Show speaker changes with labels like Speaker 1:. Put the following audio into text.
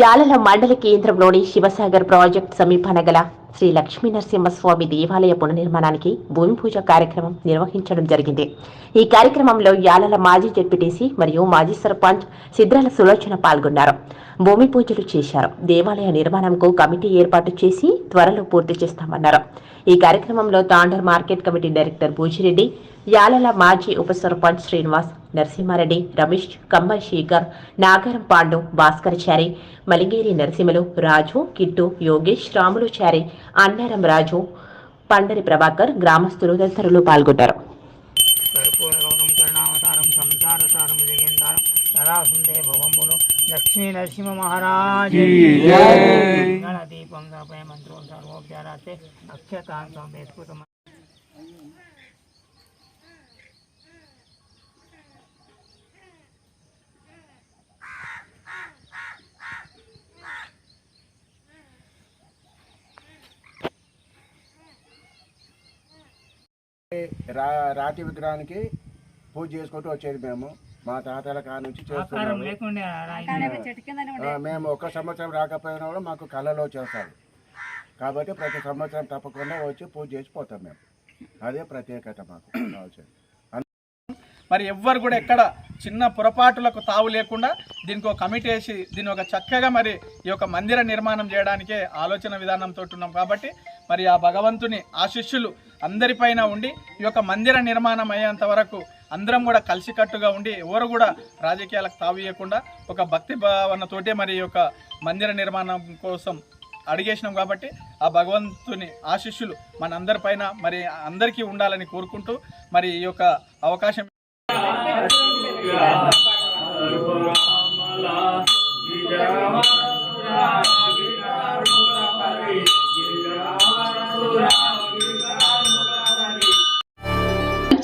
Speaker 1: యాలల మండల కేంద్రంలోని శివసాగర్ ప్రాజెక్ట్ సమీపాన గల శ్రీ లక్ష్మీ నరసింహస్వామి దేవాలయ పునర్నిర్మాణానికి భూమి పూజ కార్యక్రమం నిర్వహించడం జరిగింది. ఈ కార్యక్రమంలో యాలల మాజీ జడ్పీటీసీ మరియు మాజీ సర్పంచ్ సిద్రాల సులోచన పాల్గొన్నారు. భూమి పూజలు చేశారు. దేవాలయ నిర్మాణంకు కమిటీ ఏర్పాటు చేసి త్వరలో పూర్తి చేస్తామన్నారు. ఈ కార్యక్రమంలో Tandur market committee director Bhujireddy Yalala మాజీ ఉప సర్పంచ్ శ్రీనివాస్ నరసింహారెడ్డి రమేష్ కమ్మర్ శేఖర్ నాగరం పాండు భాస్కరచారి మలిగేరి నరసింహలు రాజు కిట్టు యోగేష్ రాములుచారి అన్నారం రాజు పండరి ప్రభాకర్ గ్రామస్తులు తదితరులు పాల్గొన్నారు
Speaker 2: లక్ష్మీ నరసింహ మహారాజ్ సర్వోపచారాస్తే అక్షతాంతం
Speaker 3: రా రాతి విగ్రహానికి పూజ చేసుకుంటూ వచ్చేది మేము. మా తాతల కాడ నుంచి చేస్తున్నాము. ఆ, మేము ఒక సంవత్సరం రాకపోయినా కూడా మాకు కళలో చేస్తారు. కాబట్టి ప్రతి సంవత్సరం తప్పకుండా వచ్చి పూజ చేసి పోతాం మేము. అదే ప్రత్యేకత మాకు. కావాల్సింది.
Speaker 4: మరి ఎవ్వరు కూడా ఎక్కడ చిన్న పొరపాటులకు తావు లేకుండా దీనికి ఒక కమిటీ వేసి దీన్ని ఒక చక్కగా మరి ఈ యొక్క మందిర నిర్మాణం చేయడానికే ఆలోచన విధానంతో ఉన్నాం కాబట్టి మరి ఆ భగవంతుని ఆశిష్యులు అందరిపైన ఉండి ఈ యొక్క మందిర నిర్మాణం అయ్యేంత వరకు అందరం కూడా కలిసికట్టుగా ఉండి ఎవరు కూడా రాజకీయాలకు తావీయకుండా ఒక భక్తి భావనతోటే మరి ఈ యొక్క మందిర నిర్మాణం కోసం అడిగేసినాం కాబట్టి ఆ భగవంతుని ఆశిష్యులు మన అందరిపైన మరి అందరికీ ఉండాలని కోరుకుంటూ మరి ఈ యొక్క అవకాశం